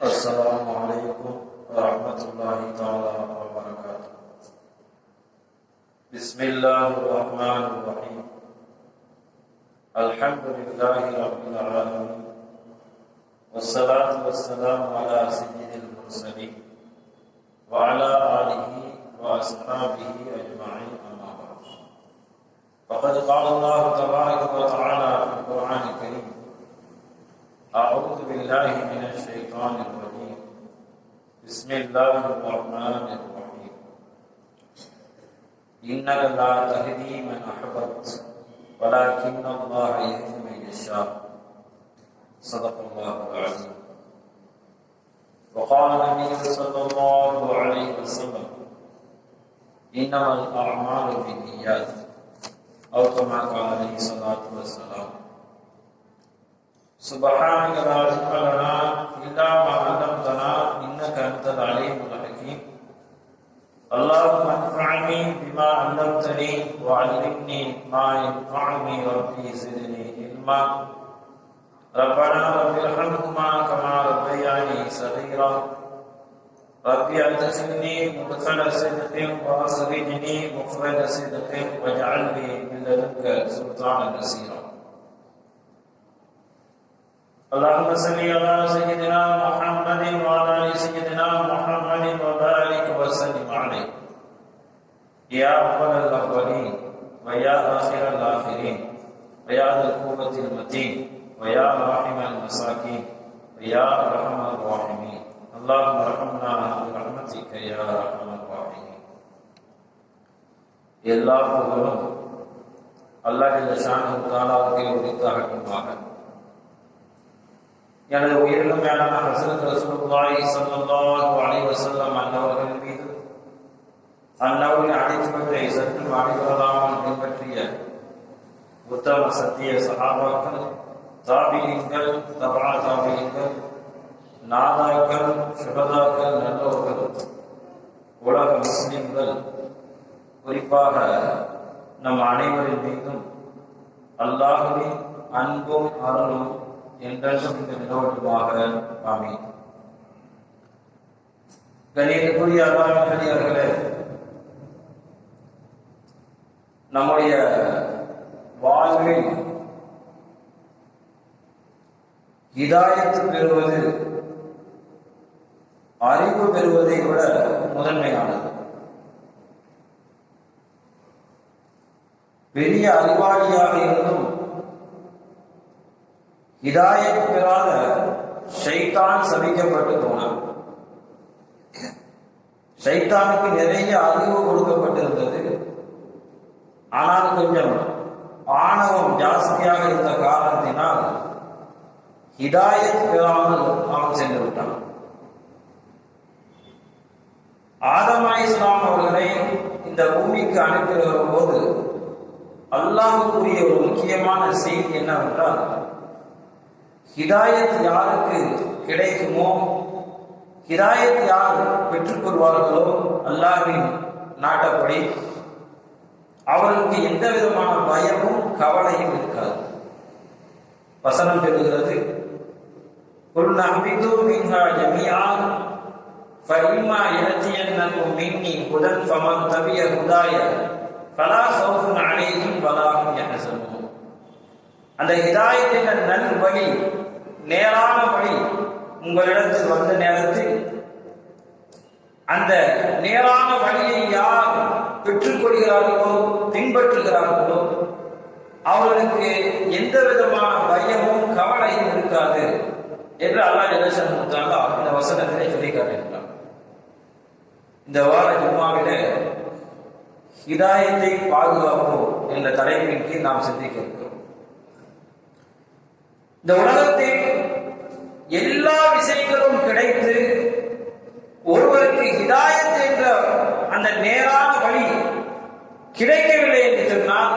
السلام عليكم ورحمة الله تعالى وبركاته. بسم الله الرحمن الرحيم. الحمد لله رب العالمين. والصلاة والسلام على سيد المرسلين وعلى آله وأصحابه أجمعين أما بعد. فقد قال الله تبارك وتعالى في القرآن الكريم أعوذ بالله من الشيطان الرجيم. بسم الله الرحمن الرحيم. إنك لا تهدي من أحببت ولكن الله يهدي من يشاء. صدق الله العظيم. وقال النبي صلى الله عليه وسلم إنما الأعمال بالنيات أو كما قال عليه الصلاة والسلام. سبحانك لا علم لنا إلا ما علمتنا إنك أنت العليم الحكيم اللهم انفعني بما علمتني وعلمني ما ينفعني ربي زدني علما ربنا رب ارحمهما كما ربياني صغيرا ربي ادخلني مدخل صدق واخرجني مخرج صدق واجعلني من لدنك سلطانا نصيرا اللهم صل على سيدنا محمد وعلى ال سيدنا محمد وبارك وسلم عليه يا اول الاولين ويا اخر الاخرين ويا ذا القوة المتين ويا راحم المساكين ويا ارحم الراحمين اللهم ارحمنا برحمتك يا ارحم الراحمين எல்லா புகழும் அல்லாஹ் ஜல்லஷானு தாலாவுக்கு உரித்தாகட்டுமாக எனது உயிரிலும் மேலான ஹசரத் ரசூலுல்லாஹி ஸல்லல்லாஹு அலைஹி வஸல்லம் அன்னவர்கள் மீது அன்னவரின் அடிச்சுவத்தை சற்றும் அடிவராமல் பின்பற்றிய உத்தம சத்திய சகாபாக்கள் தாபியங்கள் தபா தாபியங்கள் நாதாக்கள் சுகதாக்கள் நல்லவர்கள் உலக முஸ்லிம்கள் குறிப்பாக நம் அனைவரின் மீதும் அல்லாஹுவின் அன்பும் அருளும் என்றென்றும் நிலவட்டுமாக ஆமி கணியத்துக்குரிய நம்முடைய வாழ்வில் இதாயத்து பெறுவது அறிவு பெறுவதை விட முதன்மையானது. பெரிய அறிவாளியாக இருந்தும் ஹிதாயத் பெறாத ஷைத்தான் சபிக்கப்பட்டு போனான். ஷைத்தானுக்கு நிறைய அறிவு கொடுக்கப்பட்டிருந்தது. ஆனால் கொஞ்சம் ஆணவம் ஜாஸ்தியாக இருந்த காரணத்தினால் ஹிதாயத் பெறாமல் அவன் சென்று விட்டான் ஆதமா இஸ்லாம் அவர்களை இந்த பூமிக்கு அனுப்பி வரும்போது அல்லாஹுக்குரிய ஒரு முக்கியமான செய்தி என்னவென்றால் ஹிதாயத் யாருக்கு கிடைக்குமோ ஹிதாயத் யார் பெற்றுக்கொள்வார்களோ அல்லாஹின் நாட்டப்படி அவர்களுக்கு எந்த விதமான பயமும் கவலையும் இருக்காது வசனம் பெறுகிறது குல் நம்பிது மின்ஹா ஜமியா فإما يأتينكم مني هدى فمن تبع هداي فلا خوف عليهم ولا هم يحزنون அந்த ஹிதாயத்தின் நல் வழி நேரான வழி உங்களிடத்தில் வந்த நேரத்தில். அந்த நேரான வழியை யார் பெற்றுக்கொள்கிறார்களோ பின்பற்றுகிறார்களோ அவர்களுக்கு எந்த விதமான பயமும் கவலையும் இருக்காது என்று அல்லா ஜெகசன் கொடுத்தாங்க இந்த வசனத்திலே சொல்லி காட்டுகிறார் இந்த வார ஜும்மாவில ஹிதாயத்தை பாதுகாப்போம் என்ற தலைப்பின் கீழ் நாம் சிந்திக்க இருக்கிறோம். இந்த உலகத்தில் எல்லா விஷயங்களும் கிடைத்து ஒருவருக்கு ஹிதாயத் என்ற அந்த நேரான வழி கிடைக்கவில்லை என்று சொன்னால்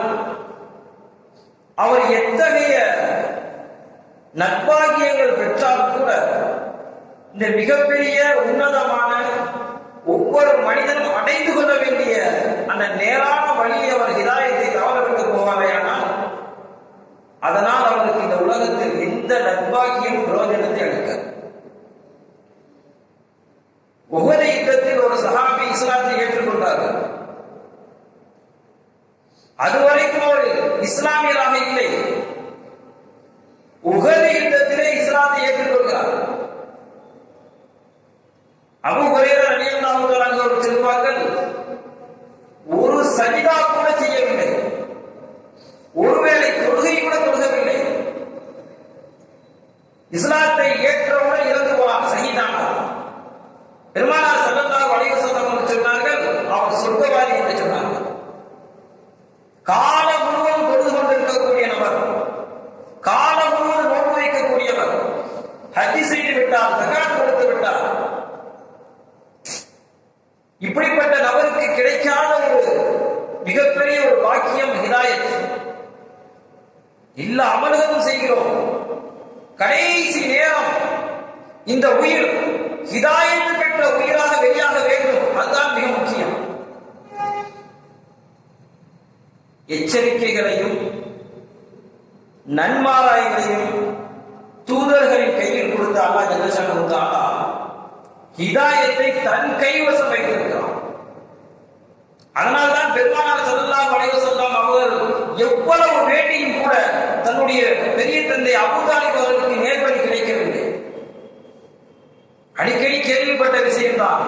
அவர் எத்தகைய நற்பாகியங்கள் பெற்றாலும் கூட இந்த மிகப்பெரிய உன்னதமான ஒவ்வொரு மனிதனும் அடைந்து கொள்ள வேண்டிய அந்த நேரான வழியை அவர் ஹிதாயத்தை தவறவிட்டு போவாரையானால் அதனால் அவருக்கு இந்த உலகத்தில் எந்த நட்பாகியும் பிரயோஜனத்தை அளிக்காது உகத யுத்தத்தில் ஒரு சஹாபி இஸ்லாத்தை ஏற்றுக்கொண்டார்கள் அதுவரைக்கும் அவர் இஸ்லாமியராக இல்லை உகத யுத்தத்திலே இஸ்லாத்தை ஏற்றுக்கொள்கிறார் அபு ஹுரைரா ரலியல்லாஹு தஆலா அவர்கள் சொல்வார்கள் ஒரு சஜிதா கூட செய்யவில்லை ஒருவேளை தொழுகை கூட தொழுகவில்லை இஸ்லாத்தை ஏற்றவுடன் இறந்து போனார் சகிதானார் பெருமானார் ஸல்லல்லாஹு அலைஹி வஸல்லம் அவர்கள் சொன்னார்கள் அவர் சொர்க்கவாதி என்று சொன்னார்கள் காலம் முழுவதும் தொழுது கொண்டிருக்கக்கூடிய நபர் காலம் முழுவதும் நோன்பு வைக்கக்கூடியவர் ஹஜ்ஜி செய்து விட்டார் ஜகாத் கொடுத்து விட்டார் இப்படிப்பட்ட நபருக்கு கிடைக்காத ஒரு மிகப்பெரிய ஒரு பாக்கியம் ஹிதாயத். எல்லா அமல்களும் செய்கிறோம். கடைசி நேரம் இந்த உயிர் ஹிதாயத்து பெற்ற உயிராக வெளியாக வேண்டும். அதுதான் மிக முக்கியம். எச்சரிக்கைகளையும் நன்மாராய்களையும் தூதர்களின் கையில் கொடுத்த அல்லாஹ் ஜல்லஷானு தஆலா ஹிதாயத்தை தன் கைவசம் வைத்திருக்கிறான். அதனால்தான் பெருமானார் ஸல்லல்லாஹு அலைஹி செல்லாம் அவர் எவ்வளவு வேண்டியும் கூட தன்னுடைய பெரிய தந்தை அபுதாலிப் அவர்களுக்கு நேர்வழி கிடைக்கவில்லை. அடிக்கடி கேள்விப்பட்ட விஷயம்தான்.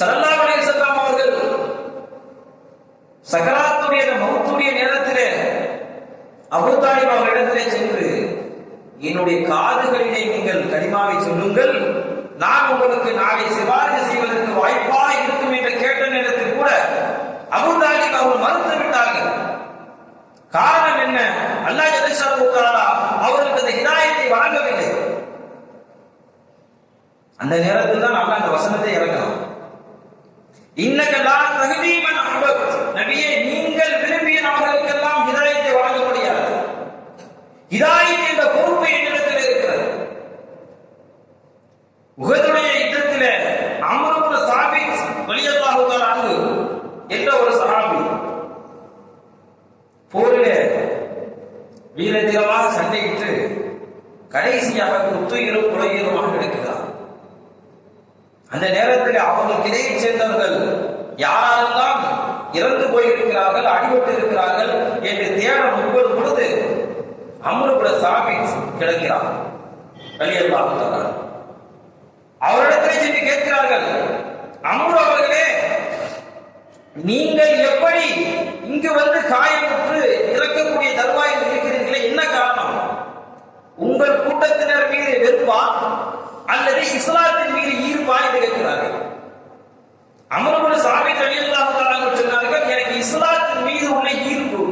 சல்லா வளைவு வஸல்லம் அவர்கள் சகராத்துடைய மௌத்துடைய நேரத்திலே அபுதாலிப் அவர்களிடத்திலே சென்று என்னுடைய காதுகளிலே நீங்கள் கரிமாவை சொல்லுங்கள். நான் உங்களுக்கு நாளை சிபாரிசு செய்வதற்கு வாய்ப்பா இருக்கும் என்று கேட்ட நேரத்தில் கூட அபூ அவர் அவர்கள் மறுத்து விட்டார்கள். காரணம் என்ன? அல்லாஹ் ஜல்லஷானு தஆலா அவர்களுக்கு அந்த ஹிதாயத்தை வழங்கவில்லை. அந்த நேரத்தில் தான் அல்லாஹ் அந்த வசனத்தை இறங்கலாம் இன்னக்கெல்லாம் லா அபத் மன் நபியே நீங்கள் விரும்பிய நபர்களுக்கெல்லாம் ஹிதாயத்தை வழங்க முடியாது ஹிதாயத் பொறுப்பு என்னிடத்தில் இருக்கிறது உகதுடைய யுத்தத்திலே அமருபுர சாபி வலியல்லாஹு அங்கு என்ற ஒரு சாபி போரிலே வீரதீரமாக சண்டையிட்டு கடைசியாக குத்துயிரும் குலையுருமாக கிடைக்கிறார் அந்த நேரத்தில் அவங்க இடையே சேர்ந்தவர்கள் யாரெல்லாம் இறந்து போயிருக்கிறார்கள் அடிபட்டு இருக்கிறார்கள் என்று தேட முற்படும் பொழுது அம்ருபுர சாபி கிடக்கிறார். வெளியல்லாக அவரிடத்தில் சென்று கேட்கிறார்கள் அம்ரு அவர்களே நீங்கள் எப்படி இங்கு வந்து காயமுற்று இறக்கக்கூடிய தருவாயில் இருக்கிறீர்களே? என்ன காரணம்? உங்கள் கூட்டத்தினர் மீது வெறுப்பா? அல்லது இஸ்லாத்தின் மீது ஈர்ப்பா? என்று கேட்கிறார்கள். அமர்புர சாமி தனியல்லாக சொன்னார்கள் எனக்கு இஸ்லாத்தின் மீது உள்ள ஈர்ப்பு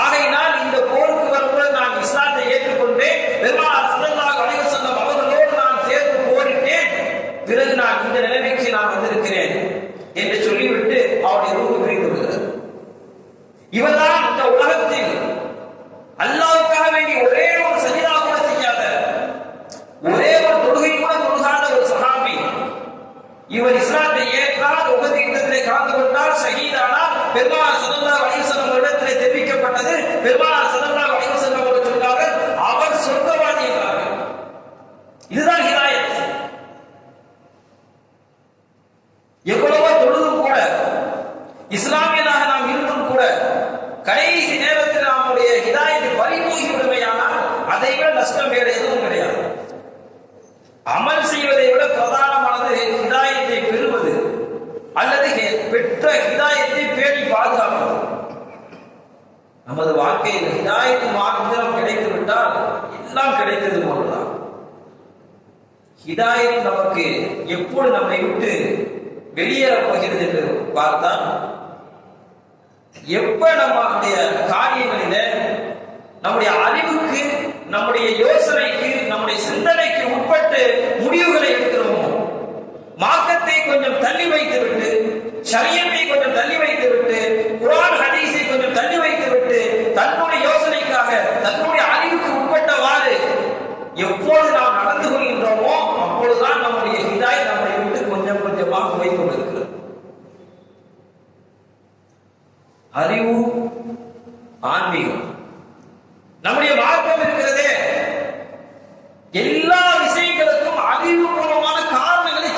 ஆகையினால் இந்த போருக்கு வரும்போது நான் இஸ்லாத்தை ஏற்றுக்கொண்டேன் பெருமாள் ஸல்லல்லாஹு அலைஹி வஸல்லம் அவர்களோடு நான் சேர்ந்து போரிட்டேன் பிறகு நான் இந்த நிலைமைக்கு நான் வந்திருக்கிறேன் என்று சொல்லிவிட்டு அவருடைய ரூபு பிரிந்து விடுகிறது இவர்தான் இந்த உலகத்தில் அல்லாஹ்வுக்காக வேண்டி ஒரே ஒரு சஜிதா கூட செய்யாத ஒரே ஒரு தொழுகை கூட தொழுகாத ஒரு சஹாபி இவர் இஸ்லாத்தை ஏற்றால் உகதி யுத்தத்திலே கலந்து கொண்டால் ஷஹீதானால் பெருமாள் ஸல்லல்லாஹு அலைஹி வஸல்லம் இடத்திலே தெரிவிக்கப்பட்டது பெருமாள் ஸல்லல்லாஹு அலைஹி வஸல்லம் அவர்கள் சொன்னார்கள் அவர் சொர்க்கவாதி என்றார்கள் இதுதான் ஹிதாயத் எவ்வளவோ தொழுதும் கூட இஸ்லாமியனாக நாம் இருந்தும் கூட கடைசி நேரத்தில் நம்முடைய ஹிதாயத்தை பறிபோகி விடுமையானால் அதை விட நஷ்டம் வேறு எதுவும் கிடையாது. அமல் செய்வதை விட பிரதானமானது ஹிதாயத்தை பெறுவது அல்லது பெற்ற ஹிதாயத்தை பேணி பாதுகாப்பது. நமது வாழ்க்கையில் ஹிதாயத்து மாத்திரம் கிடைத்து விட்டால் எல்லாம் கிடைத்தது போன்றுதான். ஹிதாயத் நமக்கு எப்பொழுது நம்மை விட்டு வெளியேற போகிறது என்று பார்த்தால் எப்ப நம்முடைய காரியங்களில நம்முடைய அறிவுக்கு நம்முடைய யோசனைக்கு நம்முடைய சிந்தனைக்கு உட்பட்டு முடிவுகளை எடுக்கிறோமோ? மார்க்கத்தை கொஞ்சம் தள்ளி வைத்து விட்டு சரியத்தை கொஞ்சம் தள்ளி வைத்து விட்டு ஹதீஸை கொஞ்சம் தள்ளி வைத்து விட்டு தன்னுடைய யோசனைக்காக தன்னுடைய அறிவுக்கு உட்பட்டவாறு எப்போது நாம் நடந்து கொள்கின்றோமோ அப்பொழுதுதான் நம்முடைய இதாய் நம்மை விட்டு கொஞ்சம் கொஞ்சமாக போய் கொண்டிருக்கிறது அறிவு ஆன்மீகம். நம்முடைய மார்க்கம் இருக்கிறதே எல்லா விஷயங்களுக்கும் அறிவுபூர்வமான காரணங்களை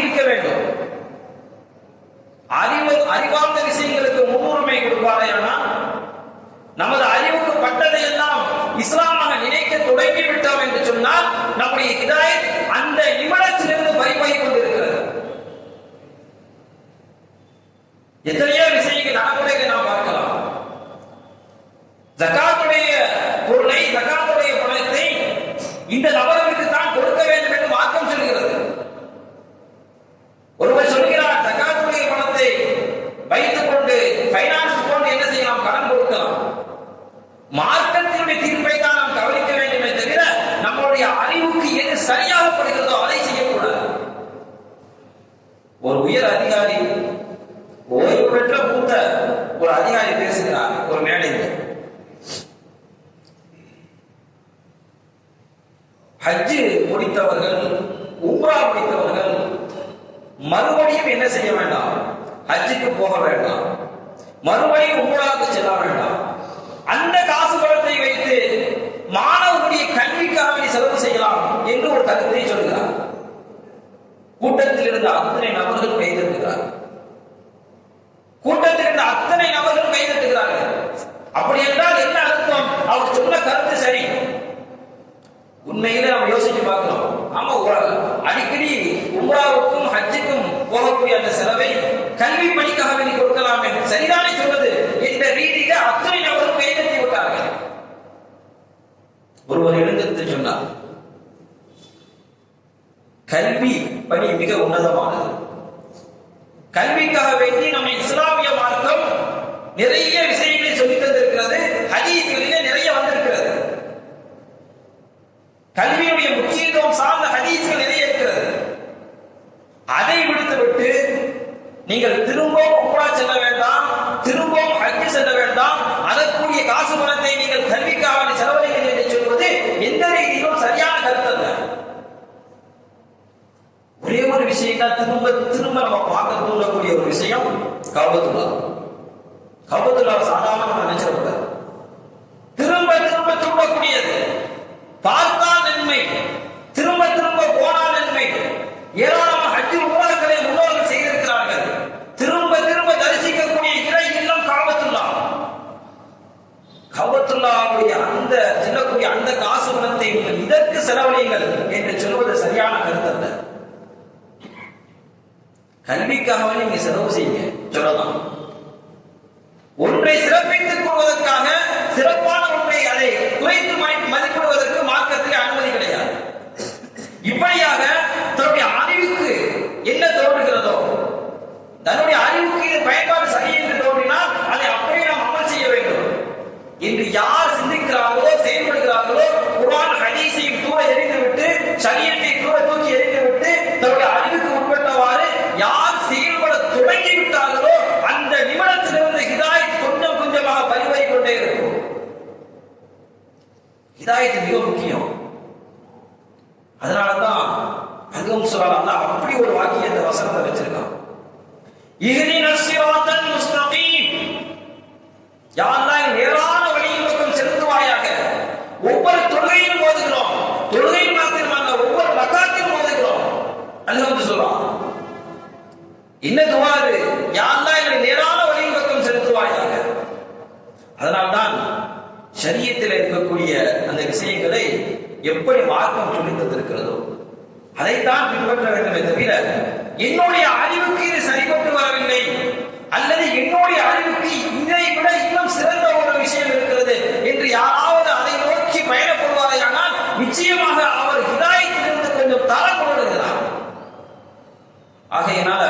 இருக்க வேண்டும் அறிவு அறிவார்ந்த விஷயங்களுக்கு முன்னுரிமை கொடுப்பாரையானால் நமது அறிவுக்கு பட்டதை எல்லாம் இஸ்லாமாக நினைக்க தொடங்கி விட்டோம் என்று சொன்னால் நம்முடைய இதாய் அந்த நிமிடத்திலிருந்து பறிப்பாய் கொண்டிருக்கிறது. எத்தனையோ விஷயங்கள் நடைமுறைகளை நாம் பார்க்கலாம் ஜகாத்துடைய பொருளை ஜகாத்துடைய பணத்தை இந்த நபர்களுக்கு தான் கொடுக்க வேண்டும் என்று மார்க்கம் சொல்கிறது ஒருவர் சொல்கிறார் ஜகாத்துடைய பணத்தை வைத்துக் கொண்டு பைனான்ஸ் கொண்டு என்ன செய்யலாம் கடன் கொடுக்கலாம் மார்க்கத்தினுடைய தீர்ப்பை தான் நாம் கவனிக்க வேண்டுமே தவிர நம்மளுடைய அறிவுக்கு எது சரியாகப்படுகிறதோ அதை செய்யக்கூடாது ஒரு உயர் அதிகாரி ஓய்வு பெற்ற மூத்த ஒரு அதிகாரி பேசுகிறார் ஒரு மேடையில் ஹஜ்ஜு முடித்தவர்கள் உம்ரா முடித்தவர்கள் மறுபடியும் என்ன செய்ய வேண்டாம்? ஹஜ்ஜுக்கு போக வேண்டாம். மறுபடியும் உம்ராவுக்கு செல்ல வேண்டாம். அந்த காசு பணத்தை வைத்து மாணவர்களுடைய கல்விக்காக செலவு செய்யலாம் என்று ஒரு கருத்தை சொல்கிறார். கூட்டத்தில் இருந்த அத்தனை நபர்கள் கைதட்டுகிறார் கூட்டத்தில் இருந்த அத்தனை நபர்கள் கைதட்டுகிறார்கள். அப்படி என்றால் என்ன அர்த்தம்? அவர் சொன்ன கருத்து சரி. உண்மையில நம்ம யோசிச்சு பார்க்கிறோம் ஆமா ஒரு- அடிக்கடி உம்ராவுக்கும் ஹஜ்ஜுக்கும் போகக்கூடிய அந்த செலவை கல்வி பணிக்காக வேண்டி கொடுக்கலாமே. சரிதானே சொல்வது? என்ற ரீதியில அத்தனை நபரும் கைதட்டி விட்டார்கள். ஒருவர் எழுந்திருந்து சொன்னார் கல்வி பணி மிக உன்னதமானது. கல்விக்காக வேண்டி நம்ம இஸ்லாமிய மார்க்கம் நிறைய விஷயங்களை சொல்லி தந்திருக்கிறது. ஹதீஸ்களிலே நிறைய வந்திருக்கிறது. கல்வியுடைய முக்கியத்துவம் சார்ந்த ஹதீஸ்கள் நிறைய இருக்கிறது அதை விடுத்துவிட்டு நீங்கள் திரும்பவும் உம்ரா செல்ல வேண்டாம் திரும்பவும் ஹஜ்ஜு செல்ல வேண்டாம் அதற்குரிய காசு பணத்தை நீங்கள் கல்விக்காக வேண்டி என்று சொல்வது எந்த ரீதியிலும் சரியான கருத்து அல்ல ஒரே ஒரு விஷயம் தான் திரும்ப திரும்ப நம்ம பார்க்க தூண்டக்கூடிய ஒரு விஷயம் கபத்துல்லா. கபத்துல்லா சாதாரண நம்ம நினைச்சிடக்கூடாது திரும்ப திரும்ப தூண்டக்கூடியது. பார்த்தா செல்லக்கூடிய அந்த காசு பணத்தை நீங்கள் இதற்கு செலவழியுங்கள் என்று சொல்வது சரியான கருத்து அல்ல கல்விக்காகவே நீங்க செலவு செய்யுங்க. சொல்லலாம் ஒன்றை சிறப்பித்துக் கொள்வதற்காக சிறப்பான ஒன்றை அதை குறைத்து மதிப்பிடுவதற்கு மார்க்கத்தில் அனுமதி கிடையாது. இப்படியாக தன்னுடைய அறிவுக்கு என்ன தோன்றுகிறதோ தன்னுடைய அறிவுக்கு இது பயன்பாடு சரி என்று தோன்றினால் அதை அப்படியே நாம் அமல் செய்ய வேண்டும் இன்று யார் சிந்திக்கிறார்களோ செயல்படுகிறார்களோ குர்ஆன் ஹதீஸையும் தூர எறிந்துவிட்டு சரியத்தை தூர தூக்கி எறிந்துவிட்டு தன்னுடைய அறிவுக்கு உட்பட்டவாறு யார் செயல்பட தொடங்கி விட்டார்களோ அந்த நிமிடத்திலிருந்து ஹிதாயத் கொஞ்சம் கொஞ்சமாக பரிவரை கொண்டே இருக்கும் இதாயத்து மிக முக்கியம். அதனாலதான் அதுவும் சொல்லலாம் அப்படி ஒரு வாக்கிய அந்த வசனத்தை வச்சிருக்கான். இஹ்தின ஸிராத்தல் முஸ்தகீம். யா அல்லாஹ் நேரான வழியின் பக்கம் செலுத்துவாயாக. ஒவ்வொரு தொழுகையும் ஓதுகிறோம். தொழுகை மாத்திரமல்ல ஒவ்வொரு ரக்காத்திலும் ஓதுகிறோம். அல்லாஹ் வந்து சொல்றான் என்ன துவா இது யா அல்லாஹ் எங்களை நேரான வழியின் பக்கம் செலுத்துவாயாக. அதனால்தான் சரிய இருக்கக்கூடிய அந்த விஷயங்களை எப்படி மார்க்கம் சொல்லி தந்திருக்கிறதோ அதைத்தான் பின்பற்ற வேண்டுமே தவிர என்னுடைய அறிவுக்கு இது சரிபட்டு வரவில்லை. அல்லது என்னுடைய அறிவுக்கு இதை விட இன்னும் சிறந்த ஒரு விஷயம் இருக்கிறது என்று யாராவது அதை நோக்கி பயணப்படுவாரையானால் நிச்சயமாக அவர் ஹிதாயத்திலிருந்து கொஞ்சம் தரம் ஆகையினால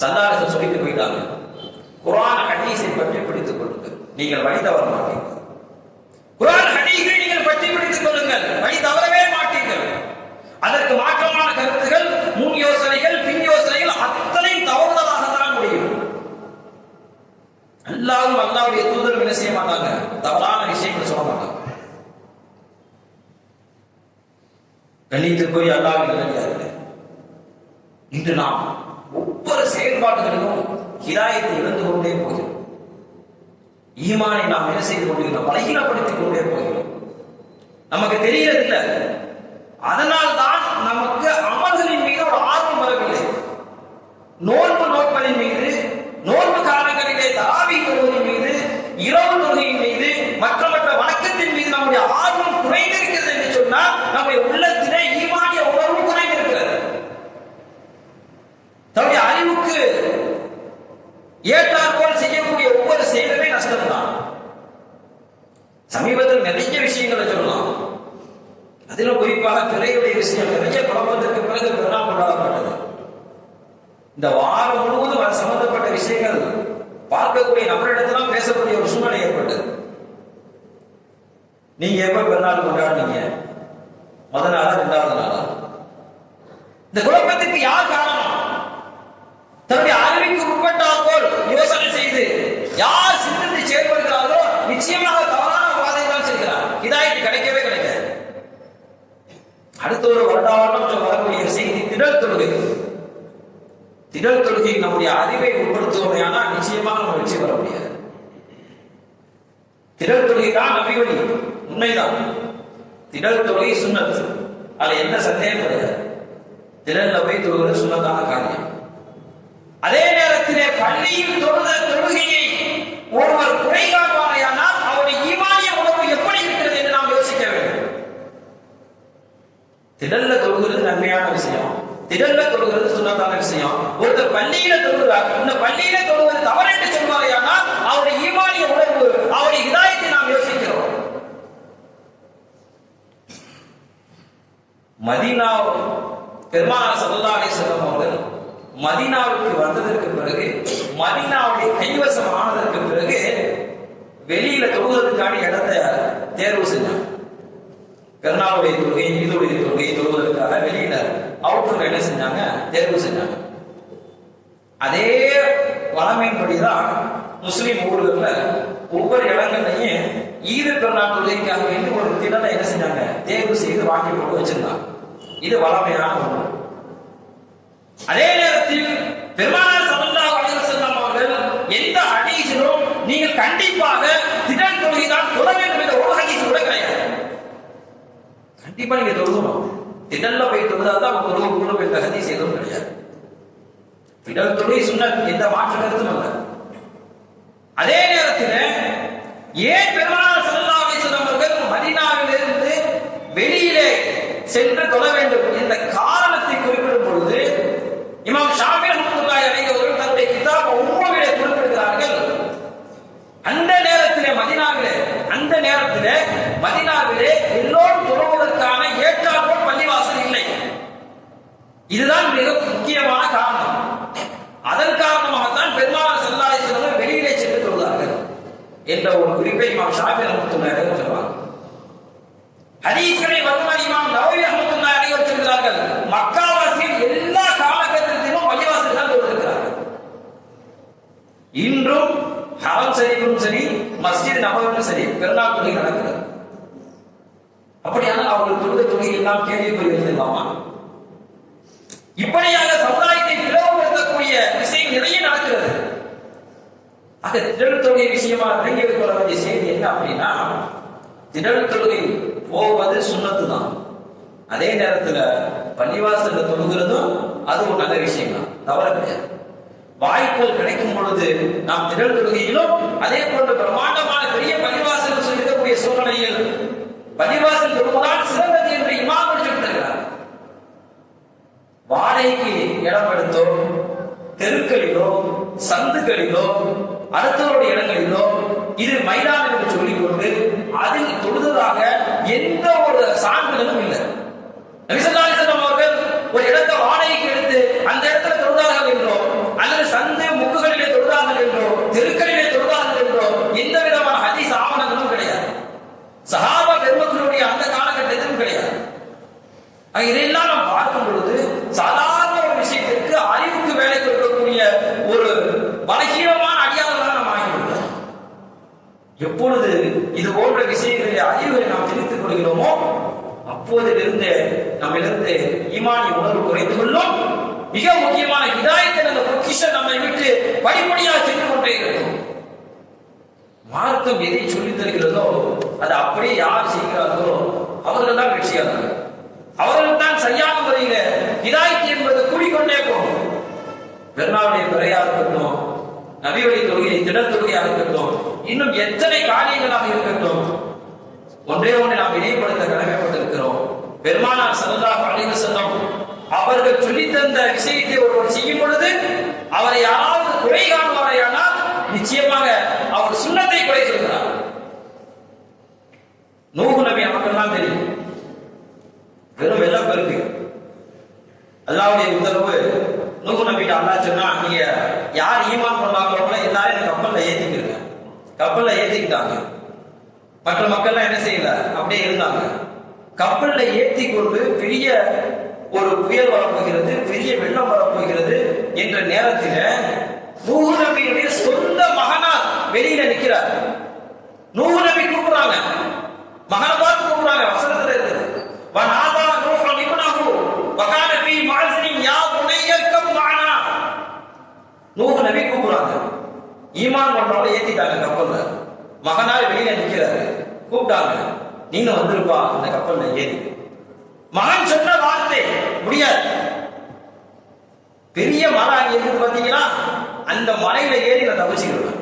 சந்தாரத்தை சொல்லிட்டு போயிட்டாங்க. குரான் ஹதீஸை பற்றி பிடித்துக் கொள்ளுங்கள். நீங்கள் வழிதவர மாட்டீங்க குரான் குர்ஆன் ஹதீஸை நீங்கள் பற்றி பிடித்துக் கொள்ளுங்கள். வழி தவறவே மாட்டீர்கள். அதற்கு மாற்றமான கருத்துகள் முன் யோசனைகள் பின் யோசனைகள் அத்தனை தவறுதலாகத்தான் முடியும். எல்லாரும் அல்லாவுடைய தூதர் என்ன செய்ய மாட்டாங்க? தவறான விஷயங்கள் சொல்ல மாட்டாங்க. கண்ணியத்திற்குரிய அல்லாவின் நல்லடியார்களே இன்று நாம் ஒவ்வொரு செயல்பாடுகளிலும் ஹிதாயத்தை இழந்து கொண்டே போகிறோம். ஈமானை நாம் என்ன செய்து கொண்டிருக்கிறோம் பலகீனப்படுத்திக் கொண்டே போகிறோம். நமக்கு தெரியறதில்லை. அதனால் தான் நமக்கு அமல்களின் மீது ஒரு ஆர்வம் வரவில்லை. நோன்பு நோட்களின் மீது நோன்பு காலங்களிலே தராவி தொழுவதின் மீது இரவு தொழுகையின் மீது மற்ற வணக்கத்தின் மீது நம்முடைய ஆர்வம் குறைந்திருக்கிறது என்று சொன்னால் நம்முடைய உள்ள நீங்க எப்ப பிறநாள் கொண்டாடுனீங்க? முத நாளா ரெண்டாவது நாளா? இந்த குழப்பத்துக்கு யார் காரணம்? தன்னுடைய அறிவிக்கு உட்பட்டால் போல் யோசனை செய்து யார் சிந்தித்து செயல்படுகிறார்களோ நிச்சயமாக தவறான பாதை தான் செய்கிறார் இதாயிட்டு கிடைக்கவே கிடைக்காது. அடுத்த ஒரு வருடாவட்டம் வரக்கூடிய செய்தி திடல் தொழுகை. திடல் தொழுகை நம்முடைய அறிவை உட்படுத்துவோமையானால் நிச்சயமாக நம்ம வெற்றி பெற முடியாது. திடல் தொழுகை தான் நபி வழி உண்மைதான். திடல் தொழில் சுண்ணத் அதுல எந்த சந்தேகம் கிடையாது. திடல்ல போய் தொழுகிற சுண்ணத்தான காரியம். அதே நேரத்திலே பள்ளியில் தொழுத தொழுகையை ஒருவர் குறை காண்பாரையானால் அவருடைய ஈமானிய உணர்வு எப்படி இருக்கிறது என்று நாம் யோசிக்க வேண்டும். திடல்ல தொழுகிறது நன்மையான விஷயம். திடல்ல தொழுகிறது சுண்ணத்தான விஷயம். ஒருத்தர் பள்ளியில தொழுகிறார். இந்த பள்ளியில தொழுவது தவறு என்று சொல்வாரையானால் அவருடைய ஈமானிய உணர்வு அவருடைய இதாயத்தை நாம் யோசிக்கிறோம் மதீனா பெருமான ஸல்லல்லாஹு அலைஹி அவர்கள் மதீனாவுக்கு வந்ததற்கு பிறகு மதீனாவுடைய கைவசம் ஆனதற்கு பிறகு வெளியில தொழுவதற்கான இடத்தை தேர்வு செஞ்சாங்க. பெருநாளுடைய தொழுகை ஈதுடைய தொழுகை தொழுவதற்காக வெளியில அவுட்டர் என்ன செஞ்சாங்க தேர்வு செஞ்சாங்க. அதே வளமையின்படிதான் முஸ்லிம் ஊர்களில் ஒவ்வொரு இடங்கள்லையும் ஈது பெருநாள் தொழுகைக்காக வேண்டி ஒரு திடலை என்ன செஞ்சாங்க? தேர்வு செய்து வாங்கி போட்டு வச்சிருந்தாங்க. இது வளமையான ஒன்று. அதே நேரத்தில் பெருமானார் ஸல்லல்லாஹு அலைஹி வஸல்லம் அவர்கள் எந்த ஹதீஸிலும் நீங்கள் கண்டிப்பாக திடன் தொழுகை தான் தொழ வேண்டும் என்ற ஒரு ஹதீஸ் கூட கிடையாது. கண்டிப்பா நீங்க தொழுகணும். திடல்ல போய் தொழுதா தான் உங்க தொழுவு கூடும் என்ற ஹதீஸ் எதுவும் கிடையாது. திடல் தொழுகை சுன்னத் எந்த மாற்று கருத்தும் அல்ல. அதே நேரத்தில் ஏன் பெருமானார் ஸல்லல்லாஹு அலைஹி வஸல்லம் அவர்கள் மதீனாவிலிருந்து வெளியிலே சென்று தொழ வேண்டும் என்ற காரணத்தை குறிப்பிடும் பொழுது இமாம் ஷாபி அஹமதுல்லாய் அனைவரும் அவர்கள் தன்னுடைய கிதாப் உம்மவிலே குறிப்பிடுகிறார்கள். அந்த நேரத்திலே மதினாவிலே அந்த நேரத்திலே மதினாவிலே எல்லோரும் தொழுவதற்கான ஏற்றாற்போல் பள்ளிவாசல் இல்லை. இதுதான் மிக முக்கியமான காரணம். அதன் காரணமாகத்தான் பெருமாள் செல்லாலை செல்வர்கள் வெளியிலே சென்று தொழுதார்கள் என்ற ஒரு குறிப்பை இமாம் ஷாபி அஹமதுல்லாய் அலைஹி ஹதீஸ்களை வருமான் இமாம் நவவி ரஹ்மத்துல்லாஹி அலைஹி வச்சிருக்கிறார்கள் மக்காவாசியில் எல்லா காலகட்டத்திலும் பள்ளிவாசல் தான் இருக்கிறார்கள் இன்றும் ஹரம் ஷரீஃபும் சரி மஸ்ஜித் நபரும் சரி பெருநாள் தொழுகை நடக்கிறது. அப்படியானால் அவர்கள் தொழுத தொழுகை எல்லாம் கேள்விக்குரிய எழுதலாமா இப்படியாக சமுதாயத்தை பிளவுபடுத்தக்கூடிய விஷயம் நிறைய நடக்கிறது. அந்த திடல் தொழுகை விஷயமா விளங்கி கொள்ள வேண்டிய செய்தி என்ன அப்படின்னா திடல் தொழுகை போவது சுண்ணத்து தான் அதே நேரத்துல பள்ளிவாசல்ல தொழுகிறதும் அது ஒரு நல்ல விஷயம் தான் தவற கிடையாது. வாய்ப்புகள் கிடைக்கும் பொழுது நாம் திரள் தொழுகையிலும் அதே போன்று பிரம்மாண்டமான பெரிய பள்ளிவாசல் இருக்கக்கூடிய சூழ்நிலையில் பள்ளிவாசல் தொழுவதால் சிறந்தது என்று இமாம் சொல்லியிருக்கிறார் வாடகைக்கு இடம் எடுத்தோ தெருக்களிலோ சந்துகளிலோ அடுத்தவருடைய இடங்களிலோ இது மைதானம் என்று சொல்லிக்கொண்டு கொண்டு அதில் தொழுததாக எந்த ஒரு சான்றுகளும் இல்லை நபிசல்லாசனம் அவர்கள் ஒரு இடத்தை வாடகைக்கு எடுத்து அந்த இடத்துல தொழுதார்கள் என்றோ அல்லது சந்து முக்குகளிலே தொழுதார்கள் என்றோ தெருக்களிலே தொழுதார்கள் என்றோ எந்த விதமான ஹதீஸ் ஆவணங்களும் கிடையாது சஹாபா பெருமக்களுடைய அந்த காலகட்டத்திலும் கிடையாது ஆக இதையெல்லாம் நாம் பார்க்கும் பொழுது சாதாரண ஒரு விஷயத்திற்கு அறிவுக்கு வேலை கொடுக்கக்கூடிய ஒரு பலகீனமான அடியாளர்களாக நாம் ஆகிவிட்டோம் எப்பொழுது இது போன்ற விஷயங்களை அறிவை நாம் திணித்துக் கொள்கிறோமோ அப்போதிலிருந்து நம்மிலிருந்து ஈமானி உணர்வு குறைந்து கொள்ளும். மிக முக்கியமான இதாயத்தில் அந்த பொக்கிஷம் நம்மை விட்டு படிப்படியாக சென்று கொண்டே இருக்கும். மார்க்கம் எதை சொல்லித் தருகிறதோ அதை அப்படியே யார் செய்கிறார்களோ அவர்கள் தான் வெற்றியாளர்கள். அவர்கள் தான் சரியான முறையில இதாயத்து என்பது கூடிக்கொண்டே போகும். பெருநாளுடைய துறையா இருக்கட்டும் நபிவழி தொழுகை திடத் இருக்கட்டும் இன்னும் எத்தனை காரியங்களாக இருக்கட்டும்? ஒன்றே ஒன்று நாம் இணைப்படுத்த கடமைப்பட்டிருக்கிறோம் பெருமானார் சல்லல்லாஹு அலைஹி செல்லம் அவர்கள் சொல்லித் தந்த விஷயத்தை ஒருவர் செய்யும் பொழுது அவரை யாராவது குறை காணுவாரையானால் நிச்சயமாக அவர் சுண்ணத்தை குறை சொல்கிறார். நூகு நபி நமக்கெல்லாம் தெரியும். வெறும் எல்லாம் பெருக்கு. அல்லாவுடைய உத்தரவு நூகு நபிட்டு அல்லா சொன்னா நீங்க யார் ஈமான் பண்ணாங்களோ எல்லாரும் எனக்கு அப்பல்ல ஏத்திக்கிறேன் கப்பல்ல ஏத்திக்கிட்டாங்க. மற்ற மக்கள்லாம் என்ன செய்யல? அப்படியே இருந்தாங்க. கப்பல்ல ஏத்தி கொண்டு பெரிய ஒரு புயல் வரப்போகிறது பெரிய வெள்ளம் வரப்போகிறது என்ற நேரத்தில் நூறு நபியுடைய சொந்த மகனார் வெளியில நிற்கிறார் நூறு மகனார் வெளியில நிக்கிறாரு. கூப்பிட்டாங்க. நீங்க வந்திருப்பா. அந்த கப்பல்ல ஏறி. மகன் சொன்ன வார்த்தை முடியாது. பெரிய மலை அங்க இருக்குது பாத்தீங்களா அந்த மலையில ஏறி நான் தவிச்சுக்கிறேன்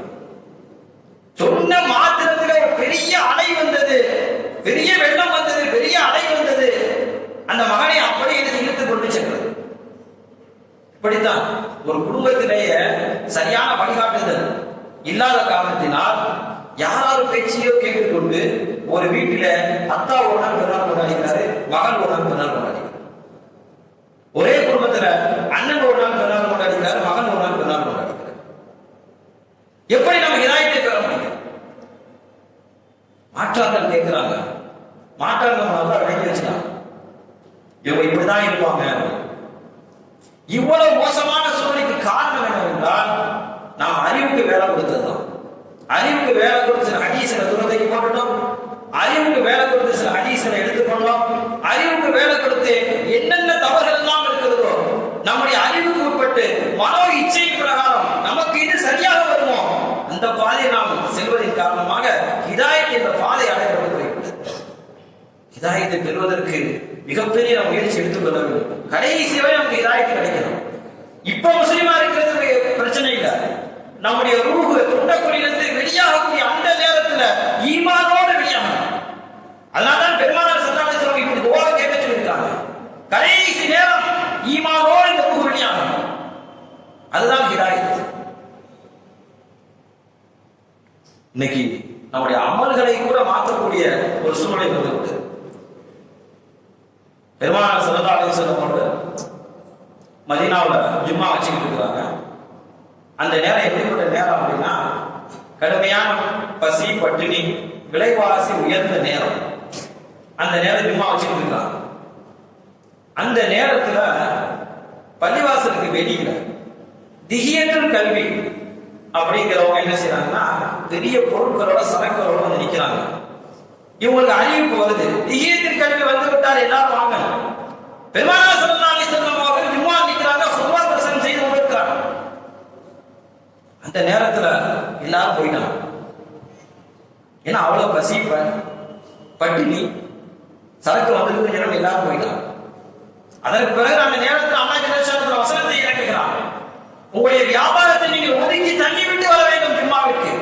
சொன்ன மாத்திரத்துல ஒரு பெரிய அலை வந்தது. பெரிய வெள்ளம் வந்தது. பெரிய அலை வந்தது. அந்த மகனை அப்படியே இழுத்து கொண்டு சென்றது. இப்படித்தான் ஒரு குடும்பத்திலேயே சரியான வழிகாட்டுதல் இல்லாத காரணத்தினால் யாராரு பேச்சையோ கேட்டுக்கொண்டு ஒரு வீட்டுல அத்தா ஒரு நாள் பிறநாள் கொண்டாடிக்கிறாரு மகன் ஒரு நாள் பிறநாள் கொண்டாடிக்கிறார் ஒரே குடும்பத்துல அண்ணன் ஒரு நாள் பிறநாள் கொண்டாடிக்கிறாரு மகன் ஒரு நாள் பிறநாள் கொண்டாடிக்கிறார் எப்படி நம்ம இதாயத்தை பெற முடியும்? மாற்றார்கள் கேட்கிறாங்க. மாற்றார்கள் நம்ம நல்லா விளக்கி வச்சுக்கலாம் இவங்க இப்படிதான் இருப்பாங்க. இவ்வளவு மோசமான சூழ்நிலைக்கு காரணம் என்னவென்றால் நாம் அறிவுக்கு வேலை கொடுத்தது அறிவுக்கு வேலை கொடுத்து சில ஹதீசனை துரதைக்கு போட்டுட்டோம். அறிவுக்கு வேலை கொடுத்து சில ஹதீசனை எடுத்துக்கொண்டோம். அறிவுக்கு வேலை கொடுத்து என்னென்ன தவறுகள் எல்லாம் இருக்கிறதோ நம்முடைய அறிவுக்கு உட்பட்டு மனோ இச்சையின் பிரகாரம் நமக்கு இது சரியாக வருமோ அந்த பாதையை நாம் செல்வதன் காரணமாக ஹிதாயத் என்ற பாதை அடைபடுகிறது ஹிதாயத்தை பெறுவதற்கு மிகப்பெரிய நாம் முயற்சி எடுத்துக்கொள்ள வேண்டும். கடைசி வரை நமக்கு ஹிதாயத்தை கிடைக்கணும். இப்ப முஸ்லிமா இருக்கிறது பிரச்சனை இல்லை. நம்முடைய ரூஹு துண்டக்குறியிலிருந்து வெளியாகக்கூடிய அந்த நேரத்துல ஈமானோடு வெளியாகணும். அதனால்தான் பெருமானார் சந்தானத்தில் இப்படி துவா கேட்க சொல்லியிருக்காங்க. கடைசி நேரம் ஈமானோடு இந்த ரூஹு வெளியாகணும். அதுதான் ஹிதாயத். இன்னைக்கு நம்முடைய அமல்களை கூட மாற்றக்கூடிய ஒரு சூழ்நிலை வந்துவிட்டு பெருமானார் சல்லா அலிஸ்வரம் கொண்டு மதீனாவில் ஜும்மா வச்சுக்கிட்டு இருக்கிறாங்க. அந்த நேரம் எப்படிப்பட்ட நேரம் அப்படின்னா கடுமையான பசி பட்டினி விலைவாசி உயர்ந்த நேரம். அந்த நேரம் ஜும்மா வச்சுட்டு இருக்காங்க அந்த நேரத்துல பள்ளிவாசலுக்கு வெளியில திகியற்றல் கல்வி அப்படிங்கிறவங்க என்ன செய்யறாங்கன்னா பெரிய பொருட்களோட சரக்குகளோட வந்து நிக்கிறாங்க. இவங்களுக்கு அறிவிப்பு வருது. திகியத்தின் கல்வி வந்து விட்டால் எல்லாரும் வாங்க. பெருமாள் சொல்லா அலிசல்லம் அவர்கள் ஜும்மா நிக்கிறாங்க சுபா பிரசனம் செய்து கொண்டிருக்கிறாங்க அந்த நேரத்துல எல்லாரும் போயிட்டாங்க. ஏன்னா அவ்வளவு பசி பட்டினி சரக்கு வந்திருக்கு ஜனம் எல்லாரும் போயிட்டாங்க. அதற்கு பிறகு அந்த நேரத்தில் அண்ணா ஜனசனத்துல வசனத்தை இறக்குகிறார் உங்களுடைய வியாபாரத்தை நீங்கள் ஒதுக்கி தள்ளி விட்டு வர வேண்டும் ஜும்மாவிற்கு.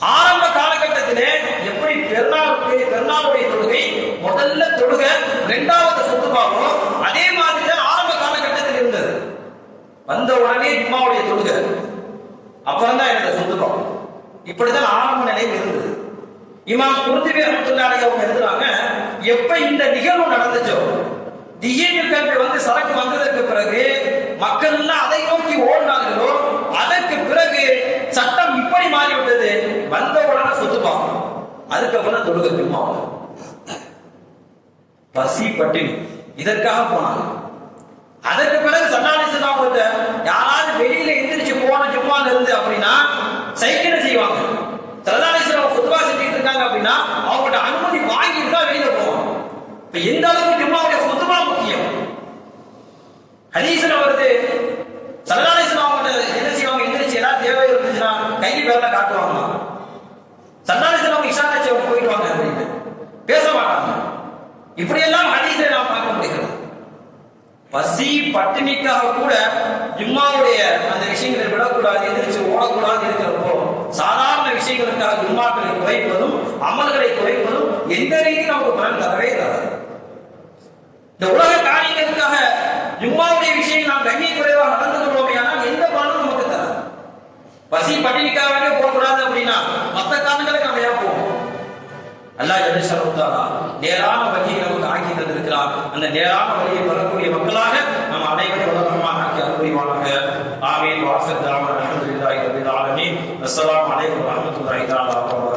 ஆரம்ப காலகட்டத்திலே எப்படி பெருநாளுக்கு பெருநாளுடைய தொழுகை முதல்ல தொழுக இரண்டாவது சுத்துபாவோ அதே மாதிரி தான் ஆரம்ப காலகட்டத்தில் இருந்தது. வந்த உடனே ஜும்மாவுடைய தொழுகை. அப்புறம் தான் இருந்த சுத்துபாவம் இப்படிதான் ஆரம்ப நிலையம் இருந்தது. இமாம் குருதிவி அஹமத்துல்லாஹி அவங்க எழுதுறாங்க எப்ப இந்த நிகழ்வு நடந்துச்சோ திடீர் கல்வி வந்து சரக்கு வந்ததற்கு பிறகு மக்கள் எல்லாம் அதை நோக்கி ஓடினார்களோ அதற்கு பிறகு சட்டம் இப்படி மாறிவிட்டது. வந்த உடனே சொத்துப்பாங்க அதுக்கப்புறம் தொழுகை திரும்ப பசி பட்டினி. இதற்காக போனாங்க. அதற்கு பிறகு சன்னாலிசன் அவங்க யாராவது வெளியில எந்திரிச்சு போன ஜும்மால இருந்து அப்படின்னா சைக்கிளை செய்வாங்க. சரதாலேஸ்வரம் அவங்க பொதுவாக செஞ்சுட்டு இருக்காங்க அப்படின்னா அவங்கள்ட்ட அனுமதி வாங்கிட்டு தான் வெளியில போவாங்க இப்ப எந்த அளவுக்கு ஜும்மாவுடைய பொதுவா முக்கியம்? ஹரீசன் வருது சரதாலேஸ்வரம் அவங்க என்ன செய்வாங்க? எந்திரிச்சு ஏதாவது தேவை இருந்துச்சுன்னா கை பேரில் காட்டுவாங்க சரதாலேஸ்வரம் அவங்க இஷா கட்சி அவங்க போயிட்டு வாங்க அப்படின்னு பேச மாட்டாங்க இப்படியெல்லாம் ஹதீஸை நாம் பார்க்க முடிகிறது பசி பட்டினிக்காக கூட ஜும்மாவுடைய அந்த விஷயங்களை விடக்கூடாது எதிர்த்து ஓடக்கூடாது இருக்கிறப்போ சாதாரண விஷயங்களுக்காக ஜும்மாக்களை குறைப்பதும் அமல்களை குறைப்பதும் எந்த ரீதி நமக்கு பலன் தரவே தராது. இந்த உலக காரியங்களுக்காக ஜும்மாவுடைய விஷயம் நாம் கண்ணி குறைவாக நடந்து கொள்வோமே ஆனால் எந்த பசி பட்டினிக்காகவே போகக்கூடாது அப்படின்னா மத்த காரணங்களுக்கு நம்ம ஏன் போவோம்? அல்லாஹ் ஜெல்லஷாலா நேரான வழியை நமக்கு ஆக்கி தந்திருக்கிறார் அந்த நேரான வழியை வரக்கூடிய மக்களாக عليكم ولكم على كرمي وعلى حياتكم آمين وعفى الدعوة الحمد لله السلام عليكم ورحمة الله وبركاته.